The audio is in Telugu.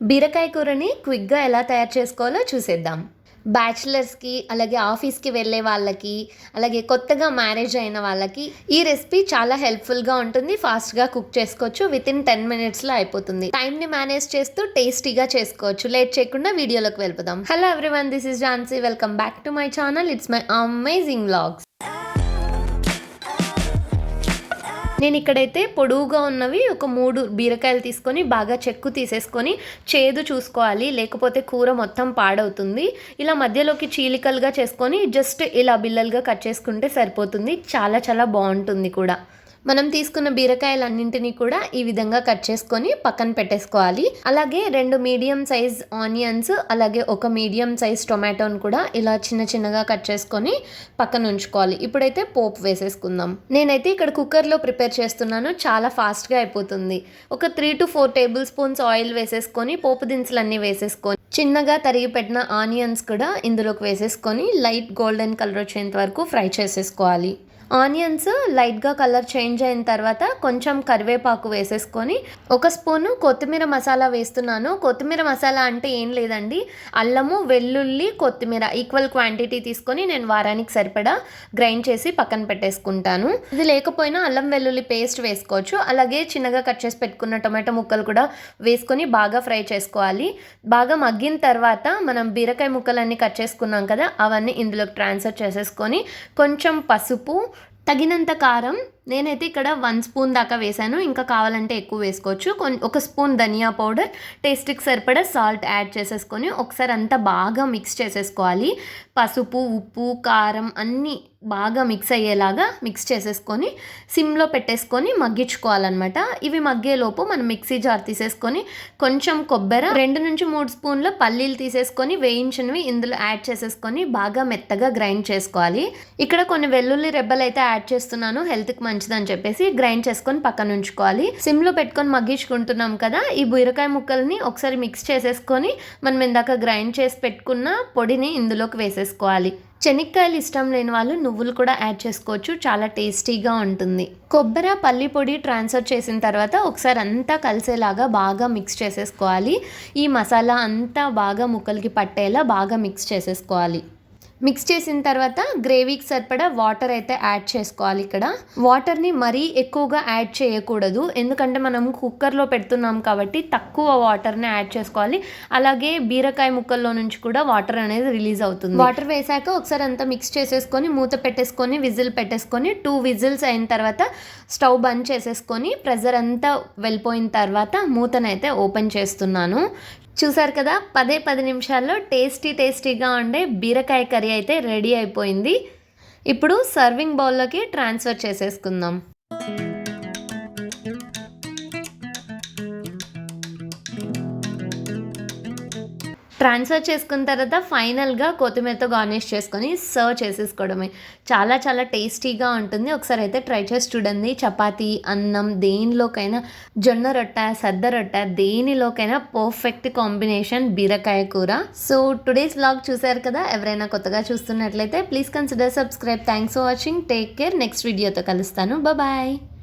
బీరకాయ కూరని క్విక్గా ఎలా తయారు చేసుకోవాలో చూసేద్దాం. బ్యాచిలర్స్కి అలాగే ఆఫీస్కి వెళ్ళే వాళ్ళకి అలాగే కొత్తగా మ్యారేజ్ అయిన వాళ్ళకి ఈ రెసిపీ చాలా హెల్ప్ఫుల్గా ఉంటుంది. ఫాస్ట్గా కుక్ చేసుకోవచ్చు. విత్ ఇన్ టెన్ మినిట్స్లో అయిపోతుంది. టైంని మేనేజ్ చేస్తూ టేస్టీగా చేసుకోవచ్చు. లేట్ చేయకుండా వీడియోలోకి వెళ్ళిపోదాం. Hello everyone this is Jhansi. Welcome back to my channel. It's my amazing vlogs. నేను ఇక్కడైతే పొడవుగా ఉన్నవి ఒక మూడు బీరకాయలు తీసుకొని బాగా చెక్కు తీసేసుకొని చేదు చూసుకోవాలి లేకపోతే కూర మొత్తం పాడవుతుంది. ఇలా మధ్యలోకి చీలికలుగా చేసుకొని జస్ట్ ఇలా బిల్లలుగా కట్ చేసుకుంటే సరిపోతుంది. చాలా చాలా బాగుంటుంది కూడా. మనం తీసుకున్న బీరకాయలన్నింటినీ కూడా ఈ విధంగా కట్ చేసుకొని పక్కన పెట్టేసుకోవాలి. అలాగే రెండు మీడియం సైజ్ ఆనియన్స్ అలాగే ఒక మీడియం సైజ్ టొమాటోని కూడా ఇలా చిన్న చిన్నగా కట్ చేసుకొని పక్కన ఉంచుకోవాలి. ఇప్పుడైతే పోపు వేసేసుకుందాం. నేనైతే ఇక్కడ కుక్కర్లో ప్రిపేర్ చేస్తున్నాను. చాలా ఫాస్ట్గా అయిపోతుంది. ఒక three to four tablespoons oil వేసేసుకొని పోపు దినుసులన్నీ వేసేసుకొని చిన్నగా తరిగి పెట్టిన ఆనియన్స్ కూడా ఇందులోకి వేసేసుకొని లైట్ గోల్డెన్ కలర్ వచ్చేంత వరకు ఫ్రై చేసేసుకోవాలి. ఆనియన్స్ లైట్గా కలర్ చేంజ్ అయిన తర్వాత కొంచెం కరివేపాకు వేసేసుకొని ఒక స్పూను కొత్తిమీర మసాలా వేస్తున్నాను. కొత్తిమీర మసాలా అంటే ఏం లేదండి. అల్లము వెల్లుల్లి కొత్తిమీర ఈక్వల్ క్వాంటిటీ తీసుకొని నేను వారానికి సరిపడా గ్రైండ్ చేసి పక్కన పెట్టేసుకుంటాను. ఇది లేకపోయినా అల్లం వెల్లుల్లి పేస్ట్ వేసుకోవచ్చు. అలాగే చిన్నగా కట్ చేసి పెట్టుకున్న టొమాటో ముక్కలు కూడా వేసుకొని బాగా ఫ్రై చేసుకోవాలి. బాగా మగ్గిన తర్వాత మనం బీరకాయ ముక్కలన్నీ కట్ చేసుకున్నాం కదా అవన్నీ ఇందులోకి ట్రాన్స్ఫర్ చేసేసుకొని కొంచెం పసుపు తగినంత కారం నేనైతే ఇక్కడ వన్ స్పూన్ దాకా వేసాను ఇంకా కావాలంటే ఎక్కువ వేసుకోవచ్చు. కొన్ ఒక స్పూన్ ధనియా పౌడర్ టేస్ట్కి సరిపడా సాల్ట్ యాడ్ చేసేసుకొని ఒకసారి అంతా బాగా మిక్స్ చేసేసుకోవాలి. పసుపు ఉప్పు కారం అన్నీ బాగా మిక్స్ అయ్యేలాగా మిక్స్ చేసేసుకొని సిమ్లో పెట్టేసుకొని మగ్గించుకోవాలన్నమాట. ఇవి మగ్గేలోపు మనం మిక్సీ జార్ తీసేసుకొని కొంచెం కొబ్బరి రెండు నుంచి మూడు స్పూన్ల పల్లీలు తీసేసుకొని వేయించినవి ఇందులో యాడ్ చేసేసుకొని బాగా మెత్తగా గ్రైండ్ చేసుకోవాలి. ఇక్కడ కొన్ని వెల్లుల్లి రెబ్బలు అయితే యాడ్ చేస్తున్నాను. హెల్త్కి మంచిదని చెప్పేసి గ్రైండ్ చేసుకొని పక్కన ఉంచుకోవాలి. సిమ్లో పెట్టుకొని మగ్గించుకుంటున్నాం కదా ఈ బీరకాయ ముక్కల్ని ఒకసారి మిక్స్ చేసేసుకొని మనం ఇందాక గ్రైండ్ చేసి పెట్టుకున్న పొడిని ఇందులోకి వేసేసుకోవాలి. శనక్కాయలు ఇష్టం లేని వాళ్ళు నువ్వులు కూడా యాడ్ చేసుకోవచ్చు చాలా టేస్టీగా ఉంటుంది. కొబ్బరి పల్లి పొడి ట్రాన్స్ఫర్ చేసిన తర్వాత ఒకసారి అంతా కలిసేలాగా బాగా మిక్స్ చేసేసుకోవాలి. ఈ మసాలా అంతా బాగా ముక్కలకి పట్టేలా బాగా మిక్స్ చేసేసుకోవాలి. మిక్స్ చేసిన తర్వాత గ్రేవీకి సరిపడా వాటర్ అయితే యాడ్ చేసుకోవాలి ఇక్కడ. వాటర్ని మరీ ఎక్కువగా యాడ్ చేయకూడదు. ఎందుకంటే మనం కుక్కర్లో పెడుతున్నాం కాబట్టి తక్కువ వాటర్ని యాడ్ చేసుకోవాలి. అలాగే బీరకాయ ముక్కల్లో నుంచి కూడా వాటర్ అనేది రిలీజ్ అవుతుంది. వాటర్ వేసాక ఒకసారి అంతా మిక్స్ చేసేసుకొని మూత పెట్టేసుకొని విజిల్ పెట్టేసుకొని టూ విజిల్స్ అయిన తర్వాత స్టవ్ బంద్ చేసేసుకొని ప్రెజర్ అంతా వెళ్ళిపోయిన తర్వాత మూతనైతే ఓపెన్ చేస్తున్నాను. చూసారు కదా పదే పది నిమిషాల్లో టేస్టీ టేస్టీగా ఉండే బీరకాయ కర్రీ అయితే రెడీ అయిపోయింది. ఇప్పుడు సర్వింగ్ బౌల్లోకి ట్రాన్స్ఫర్ చేసేసుకుందాం. ట్రాన్స్ఫర్ చేసుకున్న తర్వాత ఫైనల్గా కొత్తిమీరతో గార్నిష్ చేసుకొని సర్వ్ చేసేసుకోవడమే. చాలా చాలా టేస్టీగా ఉంటుంది. ఒకసారి అయితే ట్రై చేసి చూడండి. చపాతీ అన్నం దేనిలోకైనా జొన్న రొట్టె సద్ద రొట్టె దేనిలోకైనా పర్ఫెక్ట్ కాంబినేషన్ బీరకాయ కూర. సో టుడేస్ బ్లాగ్ చూసారు కదా? ఎవరైనా కొత్తగా చూస్తున్నట్లయితే please consider subscribe thanks for watching take care next వీడియోతో కలుస్తాను. బాయ్